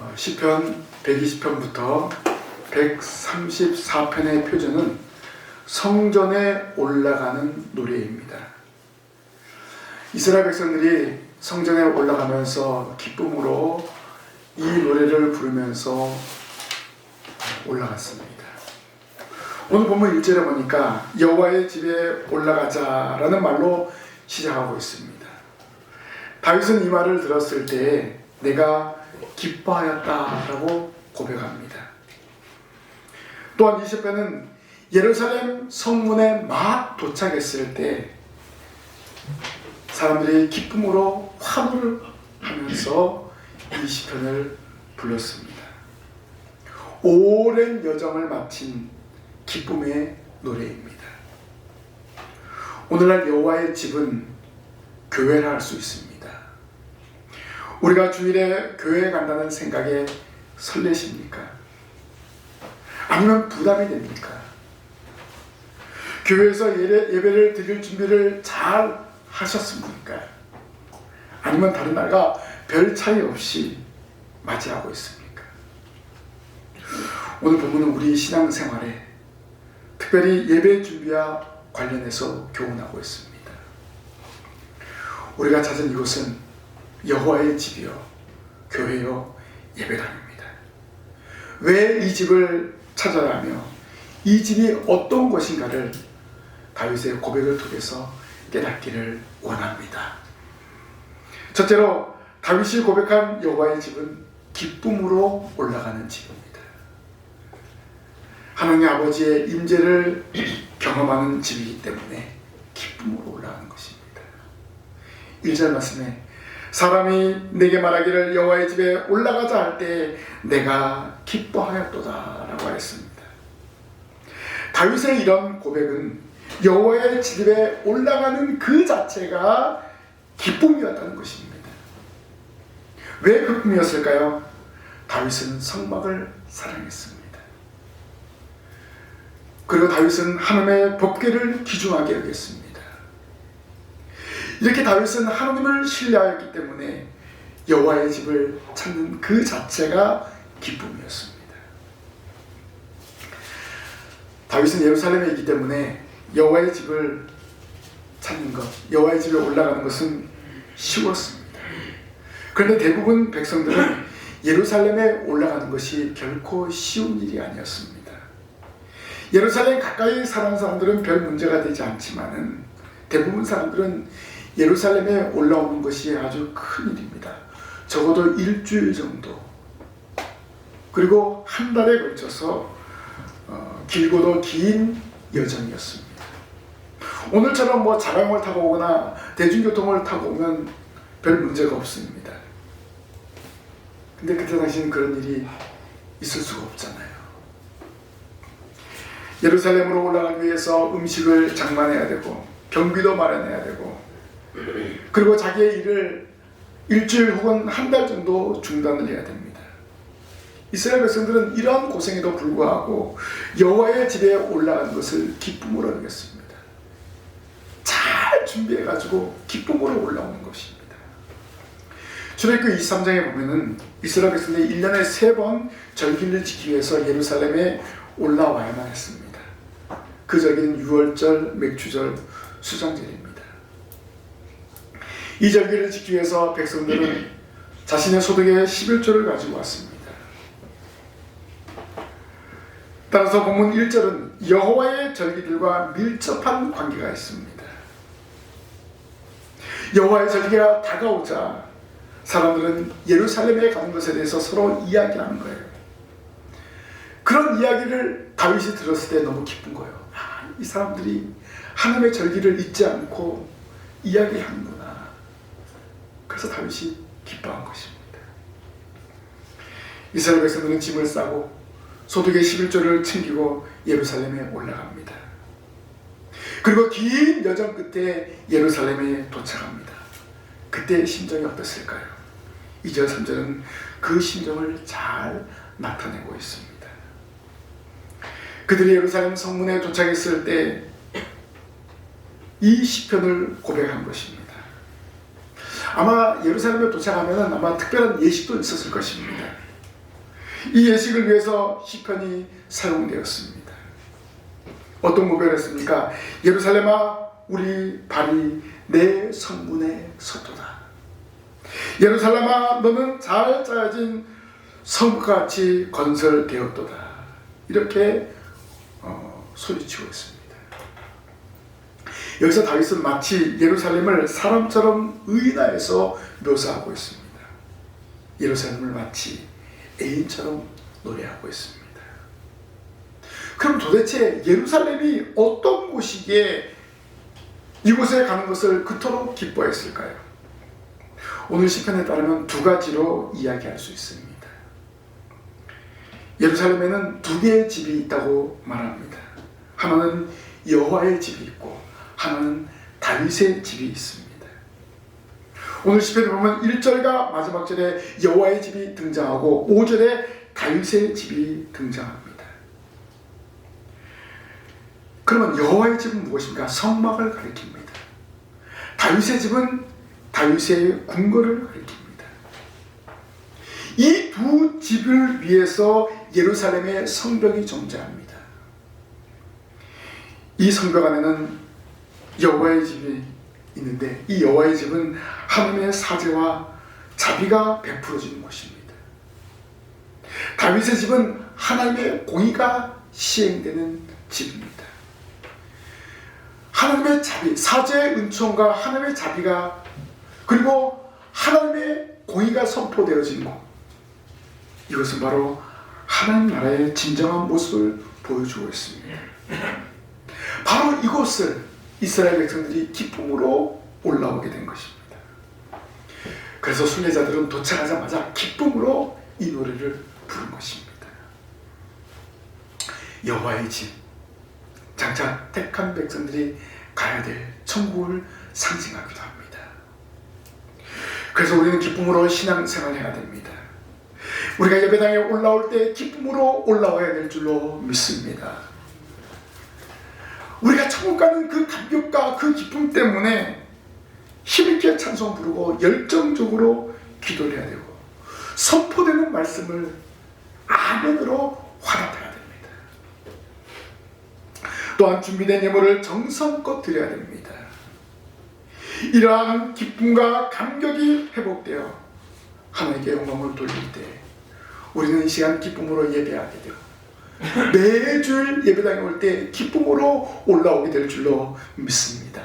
어, 시편 120편부터 134편의 표제는 성전에 올라가는 노래입니다. 이스라엘 백성들이 성전에 올라가면서 기쁨으로 이 노래를 부르면서 올라갔습니다. 오늘 본문 1절에 보니까 여호와의 집에 올라가자라는 말로 시작하고 있습니다. 다윗은 이 말을 들었을 때 내가 기뻐하였다라고 고백합니다. 또한 20편은 예루살렘 성문에 막 도착했을 때 사람들이 기쁨으로 환호를 하면서 이 시편을 불렀습니다. 오랜 여정을 마친 기쁨의 노래입니다. 오늘날 여호와의 집은 교회라 할 수 있습니다. 우리가 주일에 교회에 간다는 생각에 설레십니까? 아니면 부담이 됩니까? 교회에서 예배, 예배를 드릴 준비를 잘 하셨습니까? 아니면 다른 날과 별 차이 없이 맞이하고 있습니까? 오늘 본문은 우리 신앙생활에 특별히 예배 준비와 관련해서 교훈하고 있습니다. 우리가 찾은 이곳은 여호와의 집이요 교회요 예배당입니다. 왜 이 집을 찾아라며 이 집이 어떤 것인가를 다윗의 고백을 통해서 깨닫기를 원합니다. 첫째로 다윗이 고백한 여호와의 집은 기쁨으로 올라가는 집입니다. 하나님 아버지의 임재를 경험하는 집이기 때문에 기쁨으로 올라가는 것입니다. 1절 말씀에 사람이 내게 말하기를 여호와의 집에 올라가자 할때 내가 기뻐하였도다라고 하였습니다. 다윗의 이런 고백은 여호와의 집에 올라가는 그 자체가 기쁨이었다는 것입니다. 왜 기쁨이었을까요? 다윗은 성막을 사랑했습니다. 그리고 다윗은 하나님의 법궤를 귀중하게 여겼습니다. 이렇게 다윗은 하나님을 신뢰하였기 때문에 여호와의 집을 찾는 그 자체가 기쁨이었습니다. 다윗은 예루살렘에 있기 때문에 여호와의 집을 찾는 것, 여호와의 집에 올라가는 것은 쉬웠습니다. 그런데 대부분 백성들은 예루살렘에 올라가는 것이 결코 쉬운 일이 아니었습니다. 예루살렘 가까이 사는 사람들은 별 문제가 되지 않지만은 대부분 사람들은 예루살렘에 올라오는 것이 아주 큰 일입니다. 적어도 일주일 정도 그리고 한 달에 걸쳐서 어, 길고도 긴 여정이었습니다. 오늘처럼 뭐 자랑을 타고 오거나 대중교통을 타고 오면 별 문제가 없습니다. 근데 그때 당시는 그런 일이 있을 수가 없잖아요. 예루살렘으로 올라가기 위해서 음식을 장만해야 되고 경비도 마련해야 되고 그리고 자기의 일을 일주일 혹은 한 달 정도 중단을 해야 됩니다. 이스라엘 백성들은 이러한 고생에도 불구하고 여호와의 집에 올라간 것을 기쁨으로 여겼습니다. 잘 준비해 가지고 기쁨으로 올라오는 것입니다. 출애굽 23장에 보면은 이스라엘 백성들이 1년에 세 번 절기를 지키기 위해서 예루살렘에 올라와야만 했습니다. 그 절기는 유월절, 맥주절, 수장절입니다. 이 절기를 지키기 위해서 백성들은 자신의 소득의 11조를 가지고 왔습니다. 따라서 본문 1절은 여호와의 절기들과 밀접한 관계가 있습니다. 여호와의 절기가 다가오자 사람들은 예루살렘에 가는 것에 대해서 서로 이야기하는 거예요. 그런 이야기를 다윗이 들었을 때 너무 기쁜 거예요. 아, 이 사람들이 하나님의 절기를 잊지 않고 이야기하는구나. 그래서 다윗이 기뻐한 것입니다. 이스라엘 백성들은 짐을 싸고 소득의 11조를 챙기고 예루살렘에 올라갑니다. 그리고 긴 여정 끝에 예루살렘에 도착합니다. 그때 심정이 어땠을까요? 2절, 3절은 그 심정을 잘 나타내고 있습니다. 그들이 예루살렘 성문에 도착했을 때 이 시편을 고백한 것입니다. 아마 예루살렘에 도착하면 아마 특별한 예식도 있었을 것입니다. 이 예식을 위해서 시편이 사용되었습니다. 어떤 고백을 했습니까? 예루살렘아 우리 발이 내 성문에 섰도다. 예루살렘아 너는 잘 짜여진 성같이 건설되었도다. 이렇게 어, 소리치고 있습니다. 여기서 다윗은 마치 예루살렘을 사람처럼 의인화해서 묘사하고 있습니다. 예루살렘을 마치 애인처럼 노래하고 있습니다. 그럼 도대체 예루살렘이 어떤 곳이기에 이곳에 가는 것을 그토록 기뻐했을까요? 오늘 시편에 따르면 두 가지로 이야기할 수 있습니다. 예루살렘에는 두 개의 집이 있다고 말합니다. 하나는 여호와의 집이 있고 하나는 다윗의 집이 있습니다. 오늘 시편에 보면 1절과 마지막 절에 여호와의 집이 등장하고 5절에 다윗의 집이 등장합니다. 그러면 여호와의 집은 무엇인가? 성막을 가리킵니다. 다윗의 집은 다윗의 궁궐을 가리킵니다. 이 두 집을 위해서 예루살렘의 성벽이 존재합니다. 이 성벽 안에는 여호와의 집이 있는데 이 여호와의 집은 하나님의 사제와 자비가 베풀어지는 곳입니다. 다윗의 집은 하나님의 공의가 시행되는 집입니다. 하나님의 자비, 사제의 은총과 하나님의 자비가 그리고 하나님의 공의가 선포되어진 곳. 이것은 바로 하나님 나라의 진정한 모습을 보여주고 있습니다. 바로 이곳을 이스라엘 백성들이 기쁨으로 올라오게 된 것입니다. 그래서 순례자들은 도착하자마자 기쁨으로 이 노래를 부른 것입니다. 여호와의 집, 장차 택한 백성들이 가야 될 천국을 상징하기도 합니다. 그래서 우리는 기쁨으로 신앙생활해야 됩니다. 우리가 예배당에 올라올 때 기쁨으로 올라와야 될 줄로 믿습니다. 우리가 천국 가는 그 감격과 그 기쁨 때문에 힘있게 찬송 부르고 열정적으로 기도를 해야 되고 선포되는 말씀을 아멘으로 화답해야 됩니다. 또한 준비된 예물을 정성껏 드려야 됩니다. 이러한 기쁨과 감격이 회복되어 하나님께 영광을 돌릴 때 우리는 이 시간 기쁨으로 예배하게 되고 매주일 예배당에 올 때 기쁨으로 올라오게 될 줄로 믿습니다.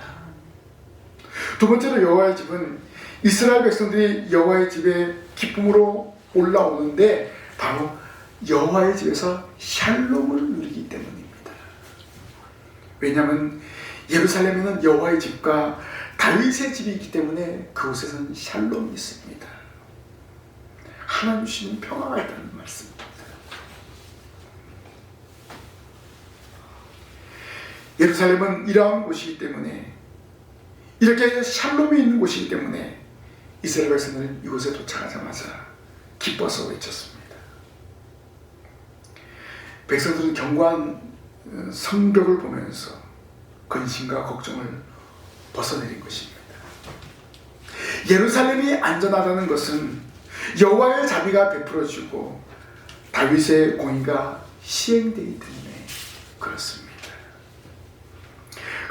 두 번째로 여호와의 집은 이스라엘 백성들이 여호와의 집에 기쁨으로 올라오는데 바로 여호와의 집에서 샬롬을 누리기 때문입니다. 왜냐하면 예루살렘에는 여호와의 집과 다윗의 집이 있기 때문에 그곳에는 샬롬이 있습니다. 하나님 주시는 평화가 있다는 말씀입니다. 예루살렘은 이러한 곳이기 때문에 이렇게 샬롬이 있는 곳이기 때문에 이스라엘 백성들은 이곳에 도착하자마자 기뻐서 외쳤습니다. 백성들은 견고한 성벽을 보면서 근심과 걱정을 벗어내린 것입니다. 예루살렘이 안전하다는 것은 여호와의 자비가 베풀어지고 다윗의 공의가 시행되기 때문에 그렇습니다.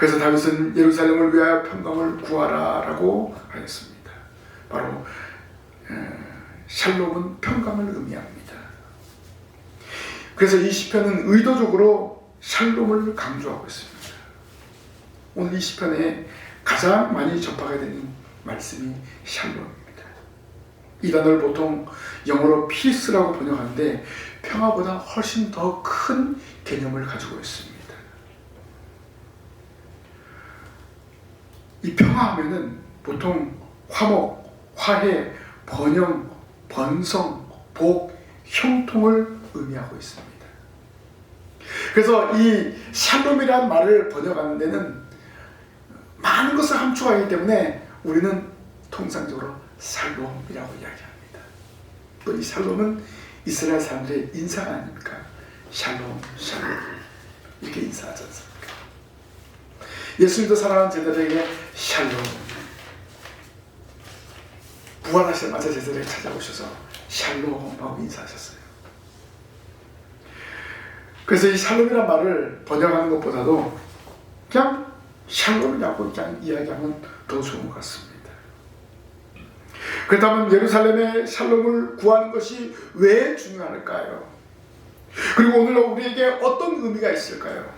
그래서 다윗은 예루살렘을 위하여 평강을 구하라라고 하였습니다. 바로 샬롬은 평강을 의미합니다. 그래서 이 시편은 의도적으로 샬롬을 강조하고 있습니다. 오늘 이 시편에 가장 많이 접하게 되는 말씀이 샬롬입니다. 이 단어를 보통 영어로 peace라고 번역하는데 평화보다 훨씬 더 큰 개념을 가지고 있습니다. 이 평화하면은 보통 화목, 화해, 번영, 번성, 복, 형통을 의미하고 있습니다. 그래서 이 샬롬이라는 말을 번역하는 데는 많은 것을 함축하기 때문에 우리는 통상적으로 살롬이라고 이야기합니다. 또 이 살롬은 이스라엘 사람들의 인사가 아닙니까? 샬롬, 샬롬 이렇게 인사하지 않습니까? 예수님도 사랑하는 제자들에게 샬롬 부활하시자마자 제자들에게 찾아오셔서 샬롬 하고 인사하셨어요. 그래서 이 샬롬이란 말을 번역하는 것보다도 그냥 샬롬이라고 그냥 이야기하면 더 좋은 것 같습니다. 그렇다면 예루살렘의 샬롬을 구하는 것이 왜 중요할까요? 그리고 오늘 우리에게 어떤 의미가 있을까요?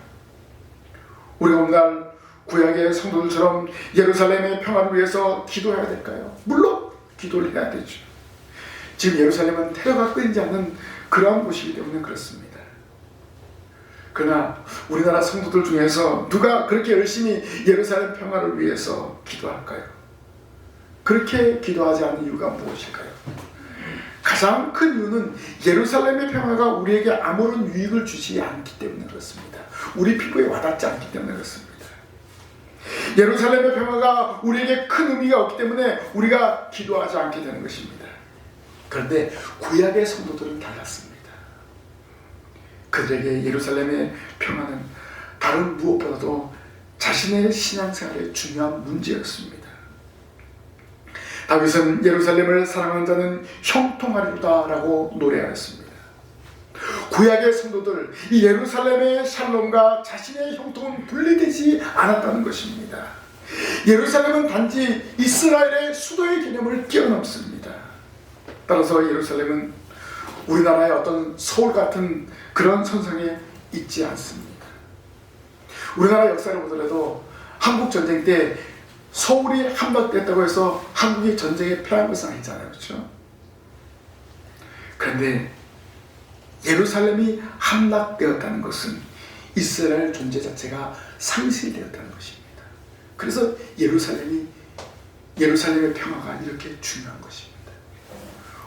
우리가 오늘날 구약의 성도들처럼 예루살렘의 평화를 위해서 기도해야 될까요? 물론 기도를 해야 되죠. 지금 예루살렘은 테러가 끊이지 않는 그러한 곳이기 때문에 그렇습니다. 그러나 우리나라 성도들 중에서 누가 그렇게 열심히 예루살렘 평화를 위해서 기도할까요? 그렇게 기도하지 않는 이유가 무엇일까요? 가장 큰 이유는 예루살렘의 평화가 우리에게 아무런 유익을 주지 않기 때문에 그렇습니다. 우리 피부에 와닿지 않기 때문에 그렇습니다. 예루살렘의 평화가 우리에게 큰 의미가 없기 때문에 우리가 기도하지 않게 되는 것입니다. 그런데 구약의 성도들은 달랐습니다. 그들에게 예루살렘의 평화는 다른 무엇보다도 자신의 신앙생활의 중요한 문제였습니다. 다윗은 예루살렘을 사랑하는 자는 형통하리로다라고 노래하였습니다. 구약의 성도들 이 예루살렘의 샬롬과 자신의 형통은 분리되지 않았다는 것입니다. 예루살렘은 단지 이스라엘의 수도의 개념을 뛰어넘습니다. 따라서 예루살렘은 우리나라의 어떤 서울 같은 그런 선상에 있지 않습니다. 우리나라 역사를 보더라도 한국 전쟁 때 서울이 함락됐다고 해서 한국이 전쟁에 패한 것은 아니잖아요. 그렇죠? 그런데 예루살렘이 함락되었다는 것은 이스라엘 존재 자체가 상실되었다는 것입니다. 그래서 예루살렘이 예루살렘의 평화가 이렇게 중요한 것입니다.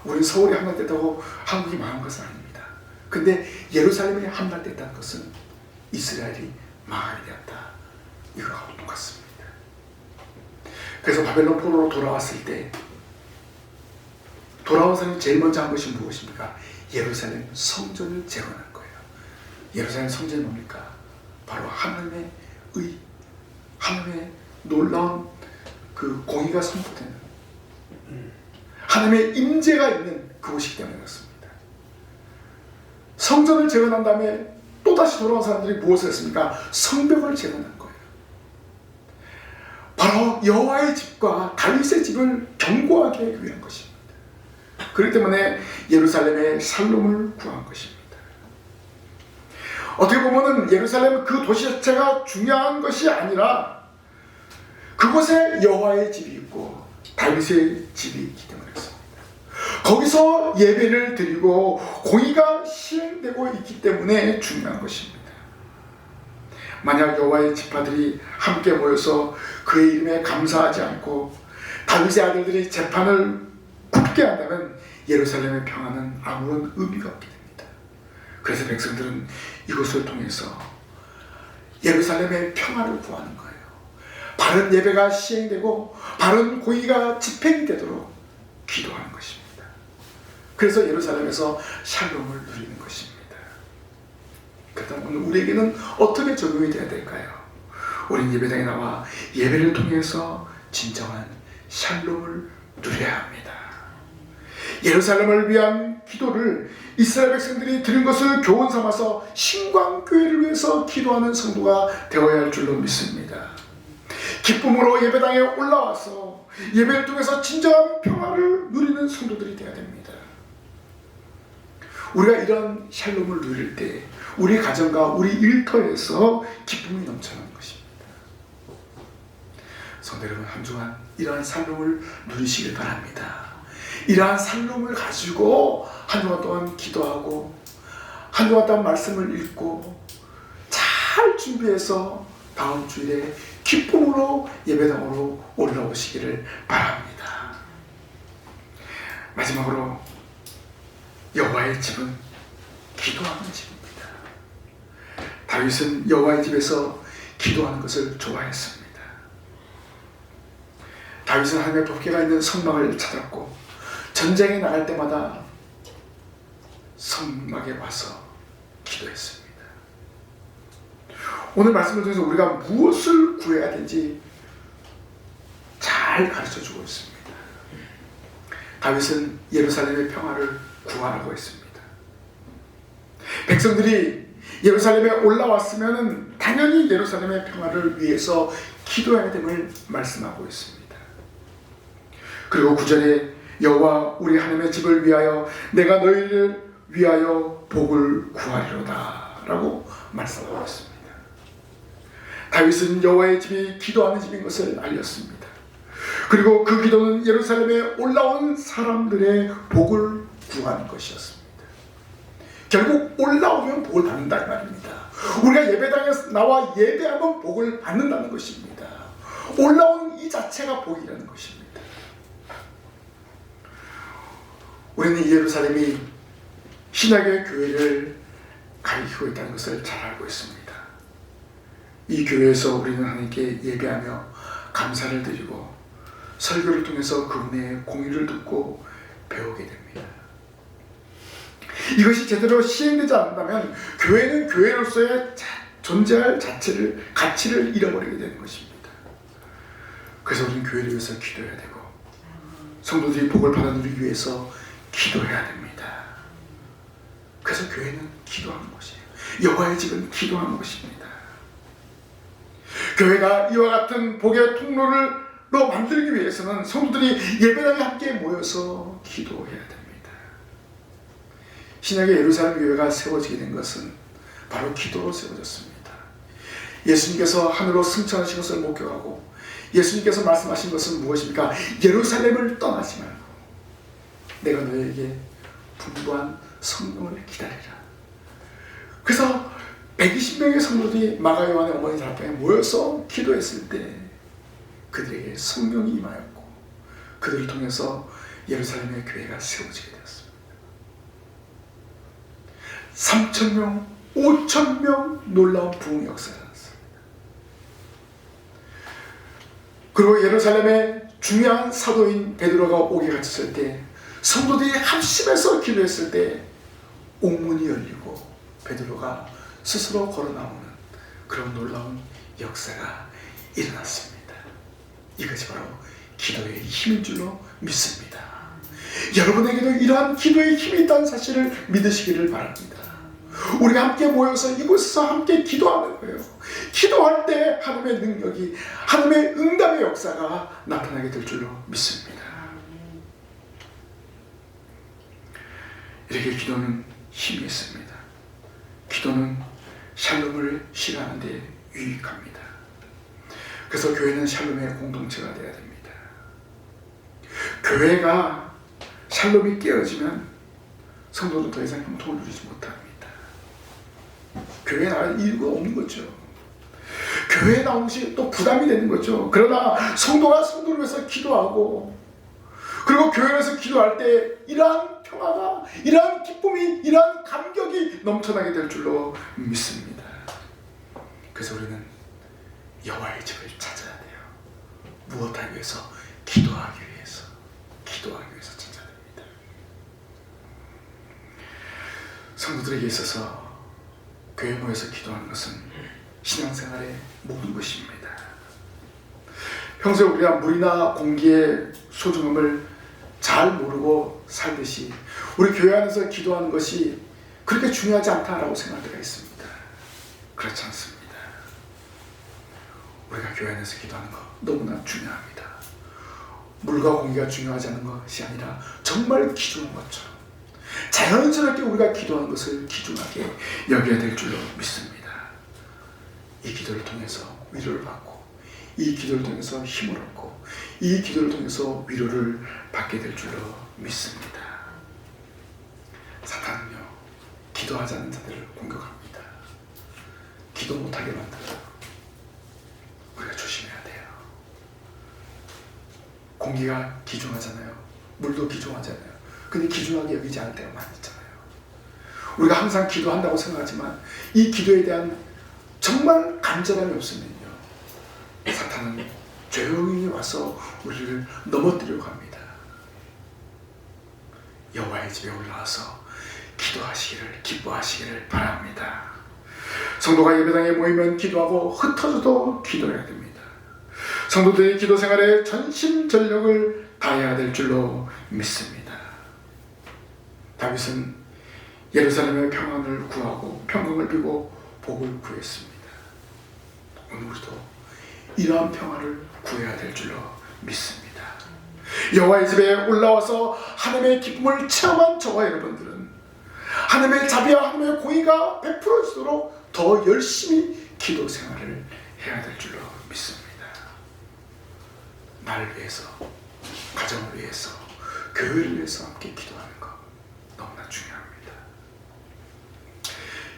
우리 서울이 함락됐다고 한국이 망한 것은 아닙니다. 근데 예루살렘이 함락됐다는 것은 이스라엘이 망하게 되었다. 이거하고 똑같습니다. 그래서 바벨론 포로로 돌아왔을 때 돌아온 사람이 제일 먼저 한 것이 무엇입니까? 예루살렘 성전을 재건한 거예요. 예루살렘 성전이 뭡니까? 바로 하나님의 의, 하나님의 놀라운 그 공의가 선포되는 하나님의 임재가 있는 그곳이기 때문에 그렇습니다. 성전을 재건한 다음에 또다시 돌아온 사람들이 무엇을 했습니까? 성벽을 재건한 거예요. 바로 여호와의 집과 다윗의 집을 견고하게 위한 것입니다. 그렇기 때문에 예루살렘의 살롬을 구한 것입니다. 어떻게 보면은 예루살렘 그 도시 자체가 중요한 것이 아니라 그곳에 여호와의 집이 있고 다윗의 집이 있기 때문에 그렇습니다. 거기서 예배를 드리고 공의가 시행되고 있기 때문에 중요한 것입니다. 만약 여호와의 지파들이 함께 모여서 그의 이름에 감사하지 않고 다윗의 아들들이 재판을 굳게 한다면 예루살렘의 평화는 아무런 의미가 없게 됩니다. 그래서 백성들은 이것을 통해서 예루살렘의 평화를 구하는 거예요. 바른 예배가 시행되고 바른 고의가 집행이 되도록 기도하는 것입니다. 그래서 예루살렘에서 샬롬을 누리는 것입니다. 그렇다면 오늘 우리에게는 어떻게 적용이 돼야 될까요? 우린 예배당에 나와 예배를 통해서 진정한 샬롬을 누려야 합니다. 예루살렘을 위한 기도를 이스라엘 백성들이 드린 것을 교훈 삼아서 신광교회를 위해서 기도하는 성도가 되어야 할 줄로 믿습니다. 기쁨으로 예배당에 올라와서 예배를 통해서 진정한 평화를 누리는 성도들이 되어야 됩니다. 우리가 이런 샬롬을 누릴 때 우리 가정과 우리 일터에서 기쁨이 넘쳐나는 것입니다. 성도 여러분 한 주간 이러한 샬롬을 누리시길 바랍니다. 이러한 살롬을 가지고 한 주간 동안 기도하고 한 주간 동안 말씀을 읽고 잘 준비해서 다음 주일에 기쁨으로 예배당으로 올라오시기를 바랍니다. 마지막으로 여호와의 집은 기도하는 집입니다. 다윗은 여호와의 집에서 기도하는 것을 좋아했습니다. 다윗은 하나님의 법궤가 있는 성막을 찾았고 전쟁에 나갈 때마다 성막에 와서 기도했습니다. 오늘 말씀을 통해서 우리가 무엇을 구해야 되는지 잘 가르쳐 주고 있습니다. 다윗은 예루살렘의 평화를 구하라고 했습니다. 백성들이 예루살렘에 올라왔으면 당연히 예루살렘의 평화를 위해서 기도해야 됨을 말씀하고 있습니다. 그리고 구절에 여호와 우리 하나님의 집을 위하여 내가 너희를 위하여 복을 구하리로다라고 말씀하고 있습니다. 다윗은 여호와의 집이 기도하는 집인 것을 알렸습니다. 그리고 그 기도는 예루살렘에 올라온 사람들의 복을 구하는 것이었습니다. 결국 올라오면 복을 받는다 그 말입니다. 우리가 예배당에 나와 예배하면 복을 받는다는 것입니다. 올라온 이 자체가 복이라는 것입니다. 우리는 이 예루살렘이 신약의 교회를 가리키고 있다는 것을 잘 알고 있습니다. 이 교회에서 우리는 하나님께 예배하며 감사를 드리고 설교를 통해서 그분의 공의를 듣고 배우게 됩니다. 이것이 제대로 시행되지 않는다면 교회는 교회로서의 자- 존재할 자체를 가치를 잃어버리게 되는 것입니다. 그래서 우리는 교회를 위해서 기도해야 되고 성도들이 복을 받아들이기 위해서 기도해야 됩니다. 그래서 교회는 기도하는 것이에요. 여호와의 집은 기도하는 것입니다. 교회가 이와 같은 복의 통로를 로 만들기 위해서는 성도들이 예배당에 함께 모여서 기도해야 됩니다. 신약의 예루살렘 교회가 세워지게 된 것은 바로 기도로 세워졌습니다. 예수님께서 하늘로 승천하신 것을 목격하고 예수님께서 말씀하신 것은 무엇입니까? 예루살렘을 떠나지 말고 내가 너에게 분부한 성령을 기다리라. 그래서 120명의 성도들이 마가 요한의 어머니 다락방에 모여서 기도했을 때 그들에게 성령이 임하였고 그들을 통해서 예루살렘의 교회가 세워지게 되었습니다. 3천 명, 5천 명 놀라운 부흥 역사가 났습니다. 그리고 예루살렘에 중요한 사도인 베드로가 옥에 갇혔을 때 성도들이 합심해서 기도했을 때 옥문이 열리고 베드로가 스스로 걸어 나오는 그런 놀라운 역사가 일어났습니다. 이것이 바로 기도의 힘인 줄로 믿습니다. 여러분에게도 이러한 기도의 힘이 있다는 사실을 믿으시기를 바랍니다. 우리가 함께 모여서 이곳에서 함께 기도하는 거예요. 기도할 때 하나님의 능력이 하나님의 응답의 역사가 나타나게 될 줄로 믿습니다. 이렇게 기도는 힘이 있습니다. 기도는 샬롬을 실현하는 데 유익합니다. 그래서 교회는 샬롬의 공동체가 되어야 됩니다. 교회가 샬롬이 깨어지면 성도는 더 이상 형통을 누리지 못합니다. 교회에 나갈 이유가 없는 거죠. 교회에 나온 것이 또 부담이 되는 거죠. 그러나 성도가 성도를 위해서 기도하고 그리고 교회에서 기도할 때 이러한 평화가 이러한 기쁨이 이러한 감격이 넘쳐나게 될 줄로 믿습니다. 그래서 우리는 여호와의 집을 찾아야 돼요. 무엇하기 위해서? 기도하기 위해서. 기도하기 위해서 찾아야 됩니다. 성도들에게 있어서 교회 모여서 기도하는 것은 신앙생활의 모든 것입니다. 평소에 우리가 물이나 공기의 소중함을 잘 모르고 살듯이 우리 교회 안에서 기도하는 것이 그렇게 중요하지 않다라고 생각할 때가 있습니다. 그렇지 않습니다. 우리가 교회 안에서 기도하는 거 너무나 중요합니다. 물과 공기가 중요하지 않은 것이 아니라 정말 귀중한 것처럼 자연스럽게 우리가 기도하는 것을 귀중하게 여겨야 될 줄로 믿습니다. 이 기도를 통해서 위로를 받고 이 기도를 통해서 힘을 얻고 이 기도를 통해서 위로를 받게 될 줄로 믿습니다. 사탄은요 기도하지 않는 자들을 공격합니다. 기도 못하게 만들어요. 우리가 조심해야 돼요. 공기가 귀중하잖아요. 물도 귀중하잖아요. 근데 귀중하게 여기지 않을 때가 많이 있잖아요. 우리가 항상 기도한다고 생각하지만 이 기도에 대한 정말 간절함이 없으면요. 사탄은 조용히 와서 우리를 넘어뜨리려고 합니다. 여호와의 집에 올라와서 기도하시기를 기뻐하시기를 바랍니다. 성도가 예배당에 모이면 기도하고 흩어져도 기도해야 됩니다. 성도들의 기도 생활에 전심 전력을 다해야 될 줄로 믿습니다. 다윗은 예루살렘의 평안을 구하고 평강을 비고 복을 구했습니다. 오늘 우리도 이러한 평안을 구해야 될 줄로 믿습니다. 여호와의 집에 올라와서 하나님의 기쁨을 체험한 저와 여러분들은 하나님의 자비와 하나님의 공의가 베풀어지도록 더 열심히 기도 생활을 해야 될 줄로 믿습니다. 나를 위해서, 가정을 위해서, 교회를 위해서 함께 기도하는 것 너무나 중요합니다.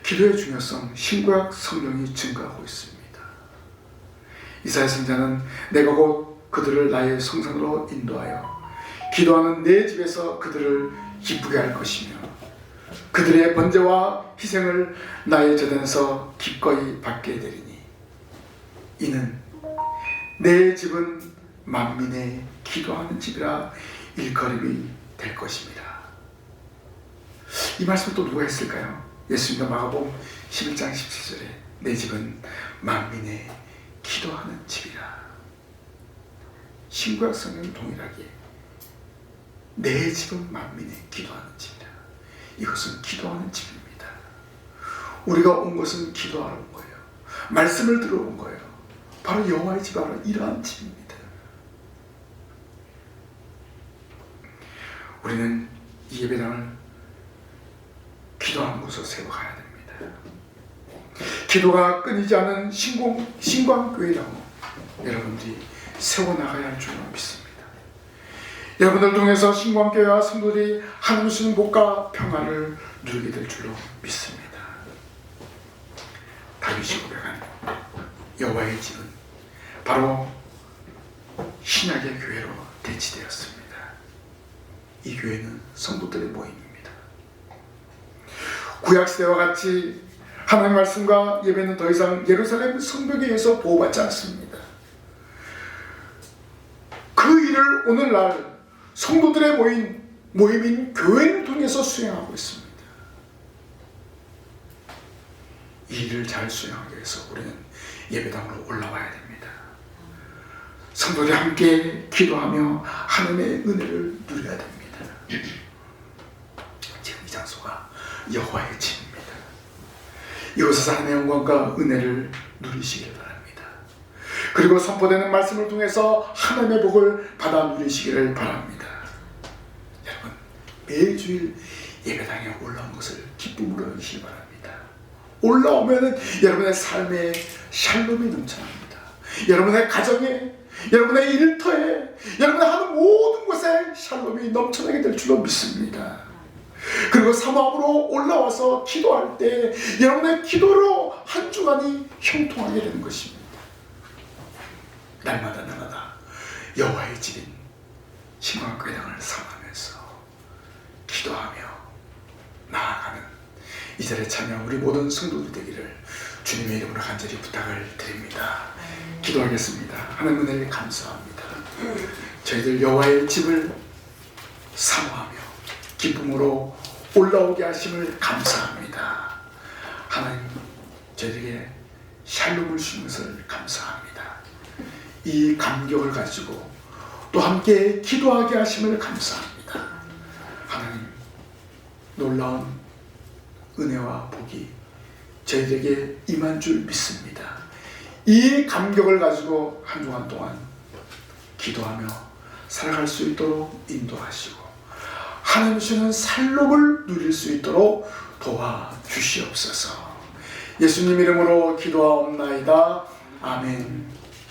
기도의 중요성 신구약 성경이 증거하고 있습니다. 이사야 선자는 내가 곧 그들을 나의 성산으로 인도하여 기도하는 내 집에서 그들을 기쁘게 할 것이며 그들의 번제와 희생을 나의 제단에서 기꺼이 받게 되리니 이는 내 집은 만민의 기도하는 집이라 일컬음이 될 것입니다. 이 말씀 또 누가 했을까요? 예수님과 마가복음 11장 17절에 내 집은 만민의 기도하는 집이라. 신구약 성경 동일하게 내 집은 만민의 기도하는 집이라. 이것은 기도하는 집입니다. 우리가 온 것은 기도하러 온 거예요. 말씀을 들어온 거예요. 바로 여호와의 집 바로 이러한 집입니다. 우리는 이 예배당을 기도하는 곳으로 세워가야 됩니다. 기도가 끊이지 않은 신공, 신광교회라고 여러분들이 세워나가야 할 줄로 믿습니다. 여러분들 통해서 신광교회와 성도들이 하나님 주신 복과 평안을 누리게 될 줄로 믿습니다. 다윗이 고백한 여호와의 집은 바로 신약의 교회로 대치되었습니다. 이 교회는 성도들의 모임입니다. 구약시대와 같이 하나님 말씀과 예배는 더 이상 예루살렘 성벽에 의해서 보호받지 않습니다. 그 일을 오늘날 성도들의 모임, 모임인 교회를 통해서 수행하고 있습니다. 이 일을 잘 수행하기 위해서 우리는 예배당으로 올라와야 됩니다. 성도들이 함께 기도하며 하나님의 은혜를 누려야 됩니다. 지금 이 장소가 여호와의 집 이곳에서 하나님의 영광과 은혜를 누리시길 바랍니다. 그리고 선포되는 말씀을 통해서 하나님의 복을 받아 누리시기를 바랍니다. 여러분 매주일 예배당에 올라온 것을 기쁨으로 여기시기 바랍니다. 올라오면은 여러분의 삶에 샬롬이 넘쳐납니다. 여러분의 가정에, 여러분의 일터에, 여러분의 하는 모든 곳에 샬롬이 넘쳐나게 될 줄로 믿습니다. 그리고 사모함으로 올라와서 기도할 때 여러분의 기도로 한 주간이 형통하게 되는 것입니다. 날마다 날마다 여호와의 집인 신광교회당을 사랑하면서 기도하며 나아가는 이 자리에 참여한 우리 모든 성도들 되기를 주님의 이름으로 간절히 부탁을 드립니다. 기도하겠습니다. 하나님 은혜를 감사합니다. 저희들 여호와의 집을 사모하며 기쁨으로 올라오게 하심을 감사합니다. 하나님 저희에게 샬롬을 주신 것을 감사합니다. 이 감격을 가지고 또 함께 기도하게 하심을 감사합니다. 하나님 놀라운 은혜와 복이 저희들에게 임한 줄 믿습니다. 이 감격을 가지고 한 주간 동안 기도하며 살아갈 수 있도록 인도하시고 하나님 주시는 살록을 누릴 수 있도록 도와주시옵소서. 예수님 이름으로 기도하옵나이다. 아멘.